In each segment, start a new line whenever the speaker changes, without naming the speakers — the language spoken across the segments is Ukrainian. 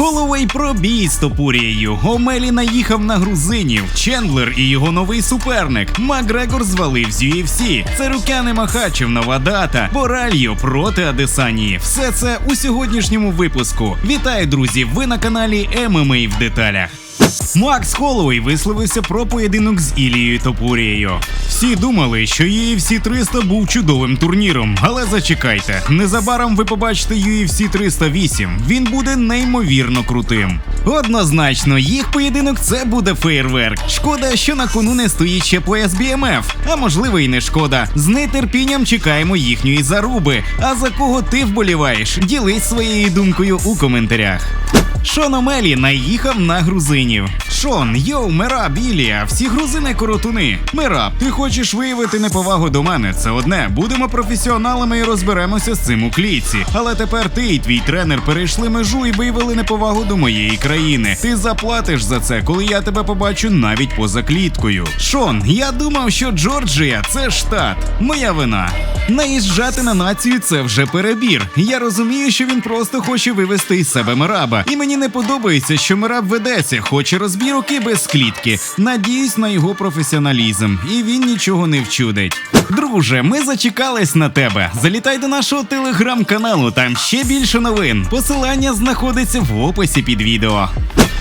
Холовей пробій з Топурією. Гомелі наїхав на грузинів. Чендлер і його новий суперник. Макгрегор звалив з UFC. Царукяни Махачев нова дата. Боральо проти Адесанії. Все це у сьогоднішньому випуску. Вітаю, друзі! Ви на каналі ММА в деталях. Макс Холлоуей висловився про поєдинок з Ілією Топурією. Всі думали, що UFC 300 був чудовим турніром, але зачекайте, незабаром ви побачите UFC 308. Він буде неймовірно крутим. Однозначно, їх поєдинок це буде фейерверк. Шкода, що на кону не стоїть ще пояс BMF, а можливо і не шкода. З нетерпінням чекаємо їхньої заруби. А за кого ти вболіваєш? Ділись своєю думкою у коментарях. Шон Омелі наїхав на грузинів. Шон, йоу, Мераб, Ілія, всі грузини коротуни. Мераб, ти хочеш виявити неповагу до мене? Це одне. Будемо професіоналами і розберемося з цим у клітці. Але тепер ти і твій тренер перейшли межу і виявили неповагу до моєї країни. Ти заплатиш за це, коли я тебе побачу навіть поза кліткою. Шон, я думав, що Джорджія це штат. Моя вина. Наїжджати на націю це вже перебір. Я розумію, що він просто хоче вивести із себе Мераба. І мені не подобається, що Мераб ведеться, розбірок і без клітки. Надіюсь на його професіоналізм, і він нічого не вчудить. Друже, ми зачекались на тебе. Залітай до нашого телеграм-каналу, там ще більше новин. Посилання знаходиться в описі під відео.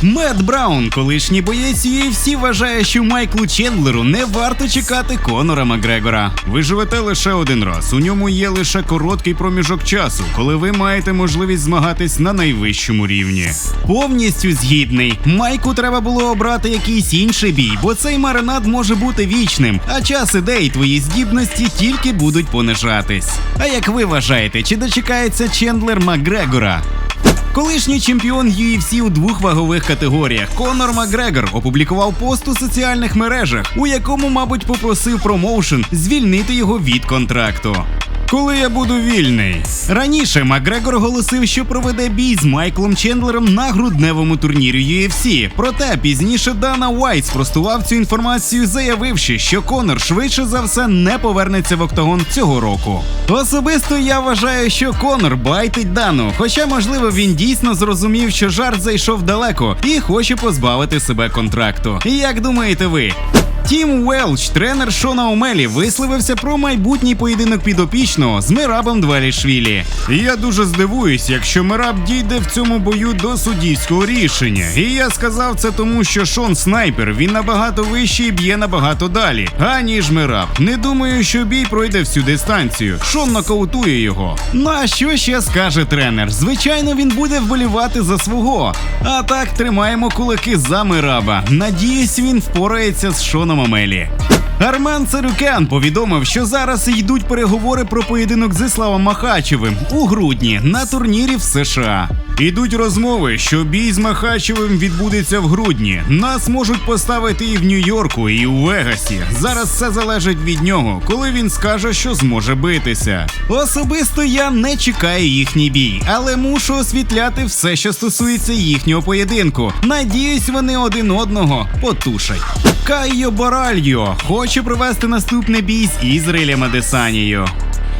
Мед Браун, колишній боєць UFC, вважає, що Майклу Чендлеру не варто чекати Конора Макгрегора. Ви живете лише один раз. У ньому є лише короткий проміжок часу, коли ви маєте можливість змагатись на найвищому рівні. Повністю згідний. Майку треба було обрати якийсь інший бій, бо цей маринад може бути вічним, а час іде, і твої здібності тільки будуть понижатись. А як ви вважаєте, чи дочекається Чендлер Макгрегора? Колишній чемпіон UFC у двох вагових категоріях Конор Макгрегор опублікував пост у соціальних мережах, у якому, мабуть, попросив промоушен звільнити його від контракту. Коли я буду вільний. Раніше Макгрегор оголосив, що проведе бій з Майклом Чендлером на грудневому турнірі UFC. Проте пізніше Дана Уайт спростував цю інформацію, заявивши, що Конор швидше за все не повернеться в октагон цього року. Особисто я вважаю, що Конор байтить Дану, хоча, можливо, він дійсно зрозумів, що жарт зайшов далеко і хоче позбавити себе контракту. Як думаєте ви? Тім Уелч, тренер Шона Омелі, висловився про майбутній поєдинок підопічного з Мирабом Двалішвілі. Я дуже здивуюсь, якщо Мираб дійде в цьому бою до суддівського рішення. І я сказав це тому, що Шон снайпер він набагато вищий і б'є набагато далі, аніж Мираб. Не думаю, що бій пройде всю дистанцію. Шон нокаутує його. Ну а що ще скаже тренер? Звичайно, він буде вболівати за свого. А так тримаємо кулаки за Мираба. Надіюсь, він впорається з Шоном Омелі. Армен Царюкян повідомив, що зараз йдуть переговори про поєдинок з Іславом Махачевим у грудні на турнірі в США. Ідуть розмови, що бій з Махачевим відбудеться в грудні. Нас можуть поставити і в Нью-Йорку, і у Вегасі. Зараз все залежить від нього, коли він скаже, що зможе битися. Особисто я не чекаю їхній бій, але мушу освітляти все, що стосується їхнього поєдинку. Надіюсь, вони один одного потушать. Кайо Боральо хоче провести наступний бій з Ізраїлем Адесанією.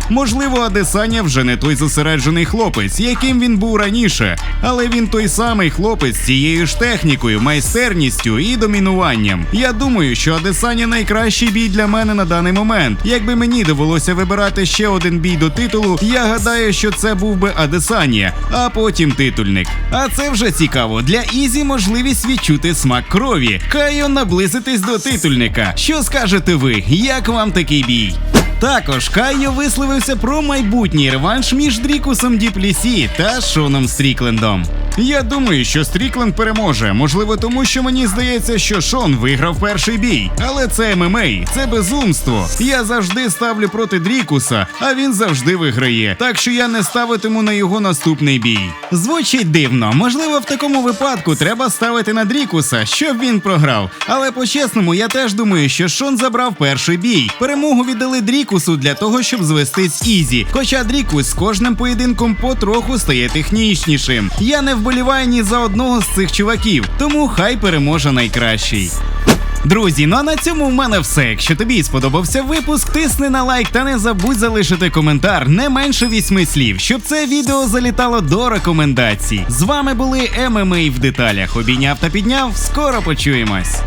Можливо, Адесаня вже не той зосереджений хлопець, яким він був раніше, але він той самий хлопець з цією ж технікою, майстерністю і домінуванням. Я думаю, що Адесаня найкращий бій для мене на даний момент. Якби мені довелося вибирати ще один бій до титулу, я гадаю, що це був би Адесанія, а потім титульник. А це вже цікаво. Для Ізі можливість відчути смак крові. Кайо наблизитись до титульника. Що скажете ви? Як вам такий бій? Також Кайо висловився про майбутній реванш між Дрікусом Діплісі та Шоном Стріклендом. Я думаю, що Стрікленд переможе. Можливо, тому що мені здається, що Шон виграв перший бій. Але це ММА, це безумство. Я завжди ставлю проти Дрікуса, а він завжди виграє. Так що я не ставитиму на його наступний бій. Звучить дивно. Можливо, в такому випадку треба ставити на Дрікуса, щоб він програв. Але по-чесному, я теж думаю, що Шон забрав перший бій. Перемогу віддали Дрікусу для того, щоб звести з Ізі. Хоча Дрікус з кожним поєдинком потроху стає технічнішим. Я не вболіваю ні за одного з цих чуваків, тому хай переможе найкращий. Друзі, ну а на цьому в мене все. Якщо тобі сподобався випуск, тисни на лайк та не забудь залишити коментар не менше вісьми слів, щоб це відео залітало до рекомендацій. З вами були ММА в деталях. Обійняв та підняв. Скоро почуємось.